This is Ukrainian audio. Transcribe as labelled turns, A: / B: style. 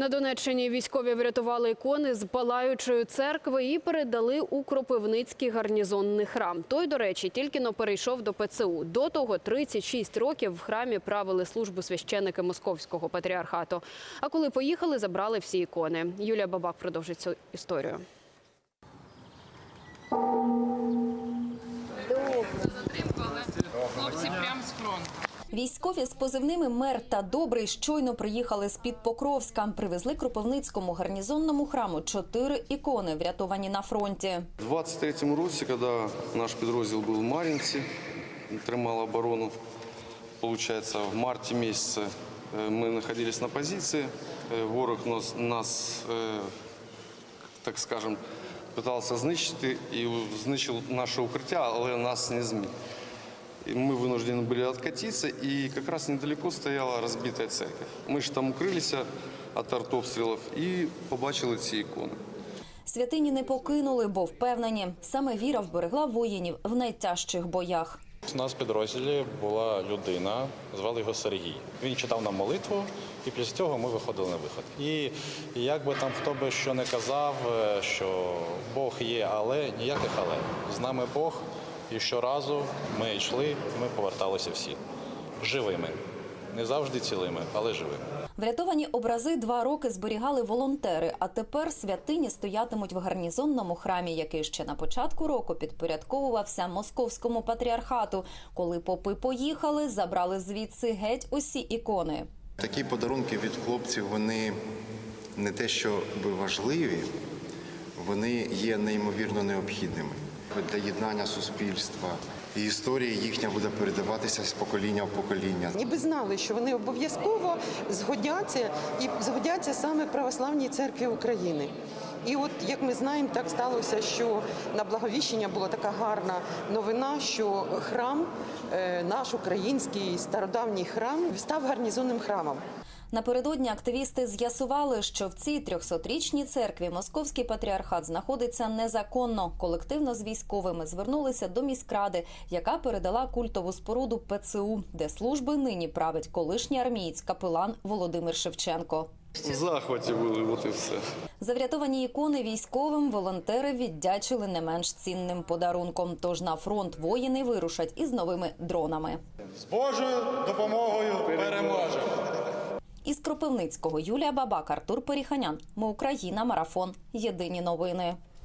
A: На Донеччині військові врятували ікони з палаючої церкви і передали у Кропивницький гарнізонний храм. Той, до речі, тільки но перейшов до ПЦУ. До того 36 років в храмі правили службу священики Московського патріархату. А коли поїхали, забрали всі ікони. Юлія Бабак продовжить цю історію.
B: Військові з позивними мер та добрий щойно приїхали з під Покровська. Привезли Кропивницькому гарнізонному храму чотири ікони, врятовані на фронті.
C: У 23-му році, коли наш підрозділ був в Мар'їнці, тримав оборону, получается, в марте месяце э, мы находились на позиции. Э, Ворог нас, нас э, так скажем, пытался знищити і знищив наше укриття, але нас не зміг. И мы вынуждены были откатиться, и как раз недалеко стояла разбитая церковь. Мы же там укрылись от артобстрілів і побачили ці ікони.
B: Святині не покинули, бо впевнені, саме віра вберегла воїнів в найтяжчих боях.
D: У нас в підрозділі була людина, звали його Сергій. Він читав нам молитву, і після цього ми виходили на виход. І як би там хто би що не казав, е, що Бог є, але ніяких але. З нами Бог, і щоразу ми йшли, ми поверталися всі живими. Не завжди цілими, але живими.
B: Врятовані образи два роки зберігали волонтери, а тепер святині стоятимуть в гарнізонному храмі, який ще на початку року підпорядковувався московському патріархату. Коли попи поїхали, забрали звідси геть усі ікони.
E: Такі подарунки від хлопців вони не те, що би важливі, вони є неймовірно необхідними для єднання суспільства. І історія їхня буде передаватися з покоління в покоління.
F: Ніби знали, що вони обов'язково згодяться і згодяться саме православній церкві України. І от як ми знаємо, так сталося, що на благовіщення була така гарна новина, що храм, е, наш український стародавній храм, став гарнізонним храмом.
B: Напередодні активісти з'ясували, що в цій 300-річній церкві московський патріархат знаходиться незаконно. Колективно з військовими звернулися до міськради, яка передала культову споруду ПЦУ, де служби нині править колишній армієць капелан Володимир Шевченко.
C: В захваті були, от і все.
B: За врятовані ікони військовим волонтери віддячили не менш цінним подарунком. Тож на фронт воїни вирушать із новими дронами.
G: З Божою допомогою переможемо.
B: Із Кропивницького Юлія Бабак, Артур Періханян. Ми Україна. Марафон. Єдині новини.